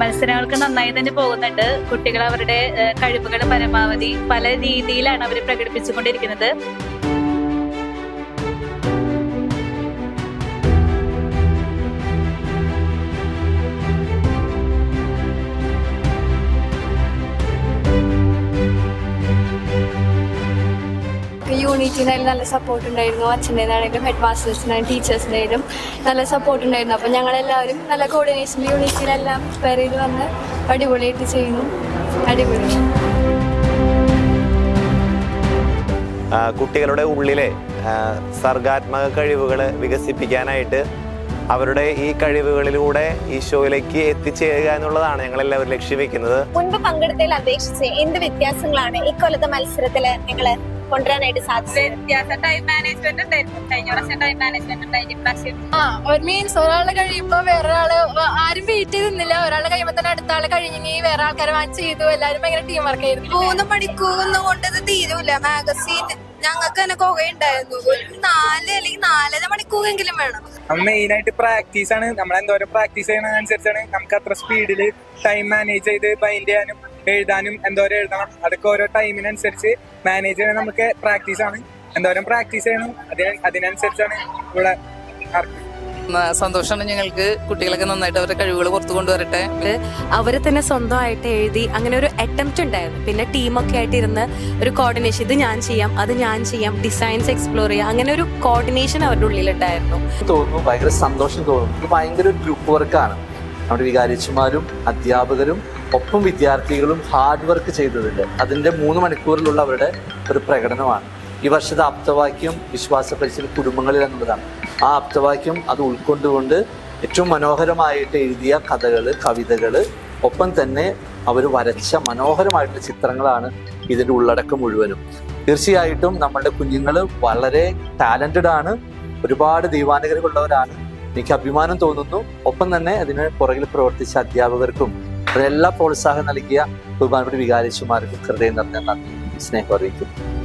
മത്സരങ്ങൾക്ക് നന്നായി തന്നെ പോകുന്നുണ്ട്. കുട്ടികൾ അവരുടെ കഴിവുകൾ പരമാവധി പല രീതിയിലാണ് അവർ പ്രകടിപ്പിച്ചുകൊണ്ടിരിക്കുന്നത്. യൂണിറ്റിനായാലും നല്ല സപ്പോർട്ട് ഉണ്ടായിരുന്നു. അച്ഛന്റെതാണെങ്കിലും ഹെഡ് മാസ്റ്റേഴ്സിനായാലും ടീച്ചേഴ്സിനായാലും നല്ല സപ്പോർട്ട് ഉണ്ടായിരുന്നു. അപ്പോൾ ഞങ്ങളെല്ലാവരും നല്ല കോർഡിനേഷൻ യൂണിറ്റിലെല്ലാം പ്രിപ്പയർ ചെയ്ത് വന്ന് അടിപൊളിയായിട്ട് ചെയ്യുന്നു. അടിപൊളി. കുട്ടികളുടെ ഉള്ളിലെ സർഗാത്മക കഴിവുകൾ വികസിപ്പിക്കാനായിട്ട് അവരുടെ ഈ കഴിവുകളിലൂടെ ഈ ഷോയിലേക്ക് എത്തിച്ചേരുക എന്നുള്ളതാണ് ഞങ്ങൾ എല്ലാവരും ലക്ഷ്യം വെക്കുന്നത്. മുൻപ് പങ്കെടുത്തതിൽ അപേക്ഷിച്ച് എന്ത് വ്യത്യാസങ്ങളാണ് ഇക്കൊല്ലത്തെ മത്സരത്തിൽ നിങ്ങൾ കൊണ്ടുവരാനായിട്ട് സാധിച്ചത് വ്യത്യാസം. ടൈം മാനേജ്മെന്റ് ഉണ്ടായിരുന്നു. കഴിഞ്ഞ ടൈം മാനേജ്മെന്റ് ഉണ്ടായിരുന്നു ഇപ്രാവശ്യം മീൻസ് ഒരാൾ കഴിയുമ്പോൾ വേറൊരാൾ ആരും വെയിറ്റ് ചെയ്ത് നിന്നില്ല ഒരാൾ കഴിയുമ്പോൾ തന്നെ അടുത്ത ആൾ കഴിഞ്ഞെങ്കിൽ വേറെ ആൾക്കാരെ വാങ്ങിച്ച് ചെയ്തു. എല്ലാവരും ഭയങ്കര ടീം വർക്ക് ആയിരുന്നു. മൂന്ന് മണിക്കൂറൊന്നും കൊണ്ട് ഇത് തീരൂല. മാഗസീൻ ഞങ്ങൾക്ക് തന്നെ കുറേണ്ടായിരുന്നു ഒരു നാല് അല്ലെങ്കിൽ നാലര മണിക്കൂറെങ്കിലും വേണം. മെയിൻ ആയിട്ട് പ്രാക്ടീസ് ആണ്. നമ്മൾ എന്തോരം പ്രാക്ടീസ് ചെയ്യുന്നതനുസരിച്ചാണ് നമുക്ക് അത്ര സ്പീഡിൽ ടൈം മാനേജ് ചെയ്ത് ബൈൻഡ് ചെയ്യാനും എഴുതാനും എന്തോരം എഴുതണം. അതൊക്കെ ഓരോ ടൈമിനനുസരിച്ച് മാനേജ് ചെയ്യണം. നമുക്ക് പ്രാക്ടീസ് ആണ്. എന്തോരം പ്രാക്ടീസ് ചെയ്യണം അതിന് അതിനനുസരിച്ചാണ് ഇവിടെ സന്തോഷമാണ് ഞങ്ങൾക്ക് കുട്ടികളൊക്കെ നന്നായിട്ട് അവരുടെ കഴിവുകൾ പുറത്തു കൊണ്ടുവരട്ടെ. അവരെ തന്നെ സ്വന്തമായിട്ട് എഴുതി അങ്ങനെ ഒരു അറ്റംപ്റ്റ് ഉണ്ടായിരുന്നു. പിന്നെ ടീമൊക്കെ ആയിട്ട് ഇരുന്ന് ഒരു കോർഡിനേഷൻ ഇത് ഞാൻ ചെയ്യാം അത് ഞാൻ ചെയ്യാം ഡിസൈൻസ് എക്സ്പ്ലോർ ചെയ്യാം അങ്ങനെ ഒരു കോർഡിനേഷൻ അവരുടെ ഉള്ളിലുണ്ടായിരുന്നു. തോന്നുന്നു ഭയങ്കര സന്തോഷം തോന്നുന്നു. ഇത് ഭയങ്കര ഒരു ഗ്രൂപ്പ് വർക്കാണ് നമ്മുടെ വികാരിച്ചുമാരും അധ്യാപകരും ഒപ്പം വിദ്യാർത്ഥികളും ഹാർഡ് വർക്ക് ചെയ്തതിന്റെ അതിന്റെ മൂന്ന് മണിക്കൂറിലുള്ള അവരുടെ ഒരു പ്രകടനമാണ്. ഈ വർഷത്തെ ആപ്തവാക്യം വിശ്വാസ പരിശീലന കുടുംബങ്ങളിൽ എന്നുള്ളതാണ്. ആ ആപ്തവാക്യം അത് ഉൾക്കൊണ്ടുകൊണ്ട് ഏറ്റവും മനോഹരമായിട്ട് എഴുതിയ കഥകൾ കവിതകൾ ഒപ്പം തന്നെ അവർ വരച്ച മനോഹരമായിട്ടുള്ള ചിത്രങ്ങളാണ് ഇതിന്റെ ഉള്ളടക്കം മുഴുവനും. തീർച്ചയായിട്ടും നമ്മളുടെ കുഞ്ഞുങ്ങൾ വളരെ ടാലന്റഡ് ആണ്. ഒരുപാട് ദൈവാനുഗ്രഹമുള്ളവരാണ്. എനിക്ക് അഭിമാനം തോന്നുന്നു. ഒപ്പം തന്നെ അതിന് പുറകിൽ പ്രവർത്തിച്ച അധ്യാപകർക്കും അതിനെല്ലാം പ്രോത്സാഹനം നൽകിയ ബഹുമാനപ്പെട്ട വികാരിച്ചുമാർക്കും ഹൃദയം നിറഞ്ഞ നന്ദി. സ്നേഹം അറിയിക്കും